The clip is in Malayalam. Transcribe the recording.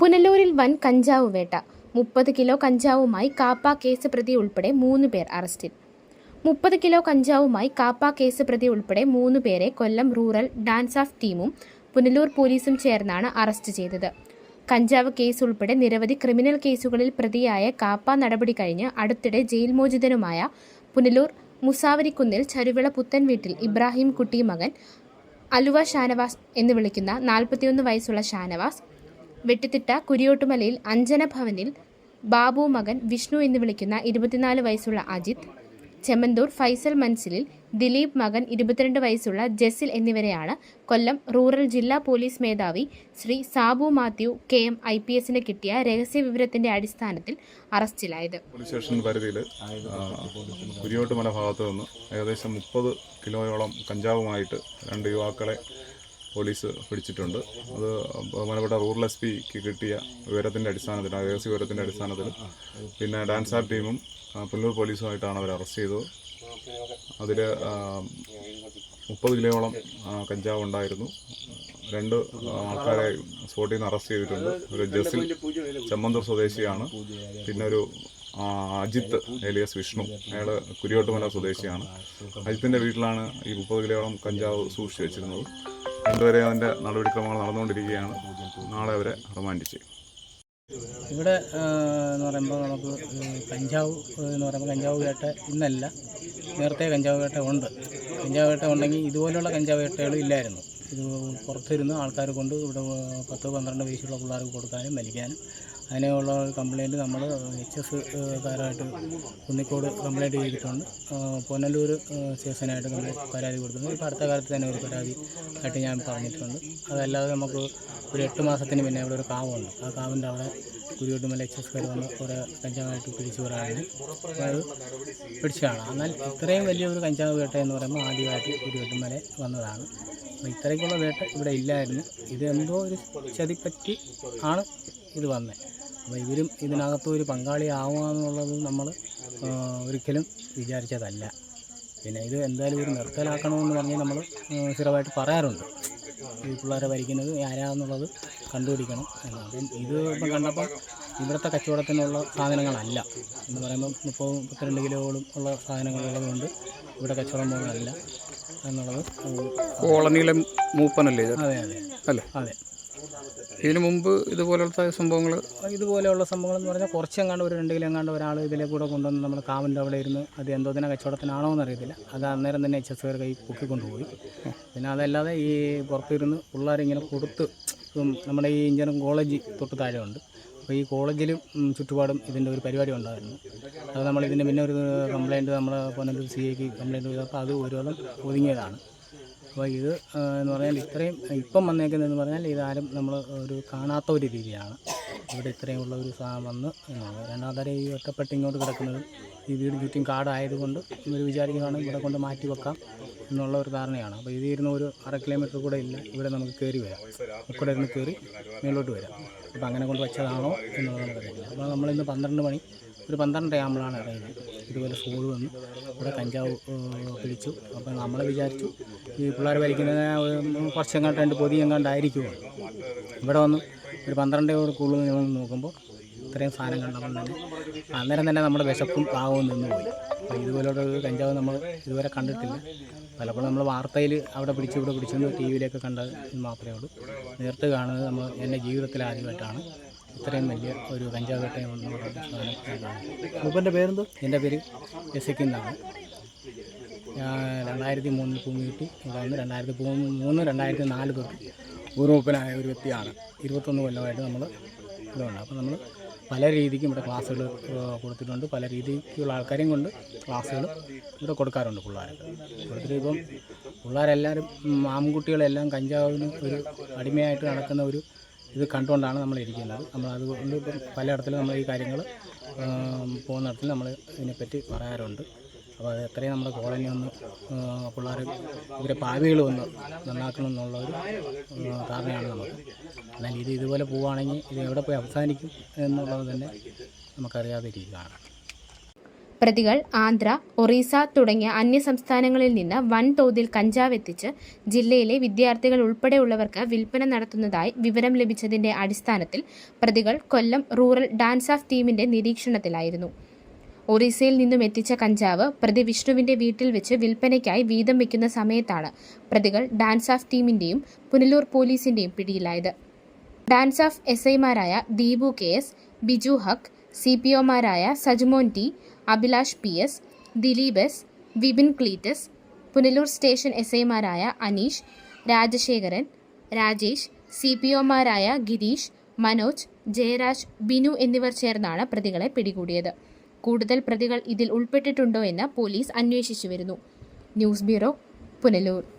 പുനലൂരിൽ വൻ കഞ്ചാവ് വേട്ട. മുപ്പത് കിലോ കഞ്ചാവുമായി കാപ്പ കേസ് പ്രതി ഉൾപ്പെടെ മൂന്ന് പേർ അറസ്റ്റിൽ. മുപ്പത് കിലോ കഞ്ചാവുമായി കാപ്പ കേസ് പ്രതി ഉൾപ്പെടെ മൂന്ന് പേരെ കൊല്ലം റൂറൽ ഡാൻസ് ഓഫ് ടീമും പുനലൂർ പോലീസും ചേർന്നാണ് അറസ്റ്റ് ചെയ്തത്. കഞ്ചാവ് കേസ് ഉൾപ്പെടെ നിരവധി ക്രിമിനൽ കേസുകളിൽ പ്രതിയായ കാപ്പ നടപടി കഴിഞ്ഞ് അടുത്തിടെ ജയിൽ മോചിതനുമായ പുനലൂർ മുസാവരിക്കുന്നിൽ ചരുവിള പുത്തൻ വീട്ടിൽ ഇബ്രാഹിം കുട്ടി മകൻ അലുവ ഷാനവാസ് എന്ന് വിളിക്കുന്ന നാൽപ്പത്തിയൊന്ന് വയസ്സുള്ള ഷാനവാസ് വെട്ടിത്തിട്ട കുരിയോട്ടുമലയിൽ അഞ്ജന ഭവനിൽ ബാബു മകൻ വിഷ്ണു എന്ന് വിളിക്കുന്ന ഇരുപത്തിനാല് വയസ്സുള്ള അജിത് ചെമ്മന്തൂർ ഫൈസൽ മൻസിലിൽ ദിലീപ് മകൻ ഇരുപത്തിരണ്ട് വയസ്സുള്ള ജസിൽ എന്നിവരെയാണ് കൊല്ലം റൂറൽ ജില്ലാ പോലീസ് മേധാവി Shri Sabu Mathew K M I P എസിന് കിട്ടിയ രഹസ്യ വിവരത്തിന്റെ അടിസ്ഥാനത്തിൽ അറസ്റ്റിലായത്. പോലീസ് സ്റ്റേഷൻ പരിധിയിൽ കുരിയോട്ടുമല ഭാഗത്ത് നിന്ന് ഏകദേശം മുപ്പത് കിലോയോളം കഞ്ചാവുമായിട്ട് രണ്ട് യുവാക്കളെ പോലീസ് പിടിച്ചിട്ടുണ്ട്. അത് ബഹുമാനപ്പെട്ട റൂറൽ എസ് പിക്ക് കിട്ടിയ വിവരത്തിന്റെ അടിസ്ഥാനത്തിൽ രഹസ്യ വിവരത്തിന്റെ അടിസ്ഥാനത്തിൽ പിന്നെ ഡാൻസ് ആർ ടീമും പുല്ലൂർ പോലീസുമായിട്ടാണ് അവർ അറസ്റ്റ് ചെയ്തത്. അതിൽ മുപ്പത് കിലോയോളം കഞ്ചാവ് ഉണ്ടായിരുന്നു. രണ്ട് ആൾക്കാരെ സ്പോട്ടിൽ നിന്ന് അറസ്റ്റ് ചെയ്തിട്ടുണ്ട്. ഒരു ജസിൽ ചെമ്മന്തൂർ സ്വദേശിയാണ്. പിന്നെ ഒരു അജിത്ത് ഏലിയസ് വിഷ്ണു. അയാൾ കുരിയോട്ടുമല സ്വദേശിയാണ്. അജിത്തിന്റെ വീട്ടിലാണ് ഈ മുപ്പത് കിലോയോളം കഞ്ചാവ് സൂക്ഷിച്ചു വെച്ചിരുന്നത്. രണ്ടുപേരെ അതിന്റെ നടപടിക്രമങ്ങൾ നടന്നുകൊണ്ടിരിക്കുകയാണ്. നാളെ അവരെ റിമാൻഡ് ചെയ്യും. ഇവിടെ എന്ന് പറയുമ്പോൾ നമുക്ക് കഞ്ചാവ് എന്ന് പറയുമ്പോൾ കഞ്ചാവ് വേട്ട ഇന്നല്ല. നേരത്തെ കഞ്ചാവ് വേട്ട ഉണ്ട്. കഞ്ചാവ് വേട്ട ഉണ്ടെങ്കിൽ ഇതുപോലെയുള്ള കഞ്ചാവ് വേട്ടകൾ ഇല്ലായിരുന്നു. ഇത് പുറത്തിരുന്ന് ആൾക്കാർ കൊണ്ട് ഇവിടെ പത്ത് പന്ത്രണ്ട് വയസ്സുള്ള പിള്ളേർക്ക് കൊടുക്കാനും വലിക്കാനും അതിനുള്ള കംപ്ലയിന്റ് നമ്മൾ എച്ച് എസ് കാരായിട്ട് കുന്നിക്കോട് കംപ്ലയിന്റ് ചെയ്തിട്ടുണ്ട്. പൊന്നല്ലൂർ സ്റ്റേഷനായിട്ട് നമ്മൾ പരാതി കൊടുത്തിട്ടുണ്ട്. ഇപ്പോൾ അടുത്ത കാലത്ത് തന്നെ ഒരു പരാതി ആയിട്ട് ഞാൻ പറഞ്ഞിട്ടുണ്ട്. അതല്ലാതെ നമുക്ക് ഒരു എട്ട് മാസത്തിന് പിന്നെ അവിടെ ഒരു കാവുണ്ട്. ആ കാവിന്റെ അവിടെ കുരുവട്ടുമല എച്ച് എസ് വന്ന് കുറേ കഞ്ചാവായിട്ട് പിടിച്ചു പറയുന്നത് അത് പിടിച്ചു കാണാം എന്നാൽ ഇത്രയും വലിയൊരു കഞ്ചാവ് വേട്ട എന്ന് പറയുമ്പോൾ ആദ്യമായിട്ട് കുരുവട്ടുമല വന്നതാണ്. അപ്പോൾ ഇത്രയ്ക്കുള്ള വേട്ട ഇവിടെ ഇല്ലായിരുന്നു. ഇതെന്തോ ഒരു ചതിപ്പറ്റി ആണ് ഇത് വന്നത് അപ്പോൾ ഇവരും ഇതിനകത്ത് ഒരു എന്നുള്ളത് നമ്മൾ ഒരിക്കലും വിചാരിച്ചതല്ല. പിന്നെ ഇത് എന്തായാലും ഒരു നിർത്തലാക്കണമെന്ന് പറഞ്ഞ് നമ്മൾ സ്ഥിരമായിട്ട് പറയാറുണ്ട്. ഈ പിള്ളേരെ ഭരിക്കുന്നത് ആരാന്നുള്ളത് കണ്ടുപിടിക്കണം അപ്പം ഇത് ഇപ്പം കണ്ടപ്പോൾ ഇവിടുത്തെ കച്ചവടത്തിനുള്ള സാധനങ്ങളല്ല. എന്ന് പറയുമ്പോൾ മുപ്പത് മുപ്പത്തിരണ്ട് കിലോകളും ഉള്ള സാധനങ്ങളുള്ളത് കൊണ്ട് ഇവിടെ കച്ചവടം പോകുന്നതല്ല എന്നുള്ളത് കോളനിയിലെ മൂപ്പനല്ലേ അതെ അതെ. അല്ലേ? അതെ. ഇതിനു മുമ്പ് ഇതുപോലത്തെ സംഭവങ്ങൾ ഇതുപോലെയുള്ള സംഭവങ്ങൾ എന്ന് പറഞ്ഞാൽ കുറച്ചെങ്ങാണ്ട് ഒരു രണ്ട് കിലോ എങ്ങാണ്ട് ഒരാൾ ഇതിലെ കൂടെ കൊണ്ടുവന്ന് നമ്മൾ കാവിന്റെ അവിടെ ഇരുന്ന് അത് എന്തോ തന്നെ കച്ചവടത്തിനാണോ എന്നറിയത്തില്ല അത് അന്നേരം തന്നെ എച്ച് എസ് കാർ കൈ പൊക്കിക്കൊണ്ടുപോയി. പിന്നെ അതല്ലാതെ ഈ പുറത്തിരുന്ന് പിള്ളേരിങ്ങനെ കൊടുത്ത് നമ്മുടെ ഈ ഇഞ്ചിനും കോളേജ് തൊട്ട് താഴെ ഉണ്ട് അപ്പോൾ ഈ കോളേജിലും ചുറ്റുപാടും ഇതിന്റെ ഒരു പരിപാടി ഉണ്ടായിരുന്നു. അത് ഇതിന് പിന്നെ ഒരു കംപ്ലയിന്റ് നമ്മൾ പൊന്നൊരു സി ഐക്ക് കംപ്ലയിന്റ് ചെയ്തപ്പോൾ അത് ഒരുപാട് ഒതുങ്ങിയതാണ്. അപ്പോൾ ഇത് എന്ന് പറഞ്ഞാൽ ഇത്രയും ഇപ്പം വന്നേക്കുന്നതെന്ന് പറഞ്ഞാൽ ഇതാരും നമ്മൾ ഒരു കാണാത്ത ഒരു രീതിയാണ് ഇവിടെ ഇത്രയും ഉള്ള ഒരു സാ വന്ന് രണ്ടാമത്തെ ഈ ഒറ്റപ്പെട്ട് ഇങ്ങോട്ട് കിടക്കുന്നത് ഈ വീട് ചുറ്റും കാടായതുകൊണ്ട് ഇവർ വിചാരിക്കുന്നതാണ് ഇവിടെ കൊണ്ട് മാറ്റി വെക്കാം എന്നുള്ള ഒരു ധാരണയാണ്. അപ്പോൾ ഇത് ഇരുന്ന് ഒരു അര കിലോമീറ്റർ കൂടെ ഇല്ല ഇവിടെ നമുക്ക് കയറി വരാം. ഇവിടെ ഇരുന്ന് കയറി മേലോട്ട് വരാം. അപ്പോൾ അങ്ങനെ കൊണ്ട് വെച്ചതാണോ എന്നുള്ളത് നമുക്കറിയില്ല അപ്പോൾ നമ്മളിന്ന് പന്ത്രണ്ട് മണി ഒരു പന്ത്രണ്ട് ആകുമ്പോഴാണ് ഇറങ്ങിയത് ഇതുപോലെ സ്കൂൾ വന്ന് ഇവിടെ കഞ്ചാവ് പിടിച്ചു. അപ്പോൾ നമ്മൾ വിചാരിച്ചു ഈ പിള്ളേർ വലിക്കുന്നത് കുറച്ചെങ്ങാണ്ട് രണ്ട് പൊതി എങ്ങാണ്ടായിരിക്കുമോ ഇവിടെ വന്ന് ഒരു പന്ത്രണ്ടോട് കൂടുതൽ ഞങ്ങൾ നോക്കുമ്പോൾ ഇത്രയും സാധനം കണ്ടപ്പോൾ തന്നെ അന്നേരം തന്നെ നമ്മുടെ വിശപ്പും പാവവും നിന്ന് പോയി അപ്പോൾ ഇതുപോലുള്ള ഒരു കഞ്ചാവ് നമ്മൾ ഇതുവരെ കണ്ടിട്ടില്ല. പലപ്പോഴും നമ്മൾ വാർത്തയിൽ അവിടെ പിടിച്ച് ഇവിടെ പിടിച്ചെന്ന് ടി വിയിലൊക്കെ കണ്ടത് മാത്രമേ ഉള്ളൂ. നേരിട്ട് കാണുന്നത് നമ്മൾ എന്റെ ജീവിതത്തിൽ ആദ്യമായിട്ടാണ്. ഇത്രയും വലിയ ഒരു കഞ്ചാവ് വേട്ടയം എന്ന് പറയുന്ന മൂപ്പന്റെ പേരെന്തോ? എന്റെ പേര് ജസിക്കുന്നാണ് ഞാൻ രണ്ടായിരത്തി മൂന്നിൽ ഭൂമി കിട്ടി. അതായത് രണ്ടായിരത്തി മൂന്ന് രണ്ടായിരത്തി നാല് തൊട്ട് ഊർവപ്പനായ ഒരു വ്യക്തിയാണ്. ഇരുപത്തൊന്ന് കൊല്ലമായിട്ട് നമ്മൾ ഇതുണ്ട് അപ്പോൾ നമ്മൾ പല രീതിക്കും ഇവിടെ ക്ലാസ്സുകൾ കൊടുത്തിട്ടുണ്ട്. പല രീതിക്കുള്ള ആൾക്കാരെയും കൊണ്ട് ക്ലാസ്സുകൾ ഇവിടെ കൊടുക്കാറുണ്ട് പിള്ളേർക്ക്. കൊടുത്തിട്ട് ഇപ്പം പിള്ളേരെല്ലാവരും ആൺകുട്ടികളെല്ലാം കഞ്ചാവിന് ഒരു അടിമയായിട്ട് നടക്കുന്ന ഒരു ഇത് കണ്ടുകൊണ്ടാണ് നമ്മൾ ഇരിക്കുന്നത്. നമ്മൾ അതുകൊണ്ട് പലയിടത്തിലും നമ്മൾ ഈ കാര്യങ്ങൾ പോകുന്നിടത്തിൽ നമ്മൾ ഇതിനെപ്പറ്റി പറയാറുണ്ട്. അപ്പോൾ അത് എത്രയും നമ്മുടെ കോളനി ഒന്ന് പിള്ളേർ ഇവരെ പാവികൾ ഒന്ന് നന്നാക്കണം എന്നുള്ള ഒരു ധാരണയാണ് നമുക്ക്. എന്നാൽ ഇത് ഇതുപോലെ പോവുകയാണെങ്കിൽ ഇത് എവിടെ പോയി അവസാനിക്കും എന്നുള്ളത് തന്നെ നമുക്കറിയാതെ ഇരിക്കുകയാണ് പ്രതികൾ ആന്ധ്ര ഒറീസ തുടങ്ങിയ അന്യസംസ്ഥാനങ്ങളിൽ നിന്ന് വൻതോതിൽ കഞ്ചാവ് എത്തിച്ച് ജില്ലയിലെ വിദ്യാർത്ഥികൾ ഉൾപ്പെടെയുള്ളവർക്ക് വിൽപ്പന നടത്തുന്നതായി വിവരം ലഭിച്ചതിന്റെ അടിസ്ഥാനത്തിൽ പ്രതികൾ കൊല്ലം റൂറൽ ഡാൻസ് ഓഫ് ടീമിന്റെ നിരീക്ഷണത്തിലായിരുന്നു. ഒറീസയിൽ നിന്നും എത്തിച്ച കഞ്ചാവ് പ്രതി വിഷ്ണുവിന്റെ വീട്ടിൽ വെച്ച് വിൽപ്പനയ്ക്കായി വീതം വെക്കുന്ന സമയത്താണ് പ്രതികൾ ഡാൻസ് ഓഫ് ടീമിന്റെയും പുനലൂർ പോലീസിന്റെയും പിടിയിലായത്. ഡാൻസ് ഓഫ് എസ് ഐമാരായ Deepu K S Biju Haq C P ഒമാരായ Sajmon T Abhilash P S Dileep S Vipin Cletus Punalur station S ഐമാരായ അനീഷ് രാജശേഖരൻ രാജേഷ് സി പി ഒമാരായ ഗിരീഷ് മനോജ് ജയരാജ് ബിനു എന്നിവർ ചേർന്നാണ് പ്രതികളെ പിടികൂടിയത്. കൂടുതൽ പ്രതികൾ ഇതിൽ ഉൾപ്പെട്ടിട്ടുണ്ടോ എന്ന് പോലീസ് അന്വേഷിച്ചു വരുന്നു. News bureau Punalur.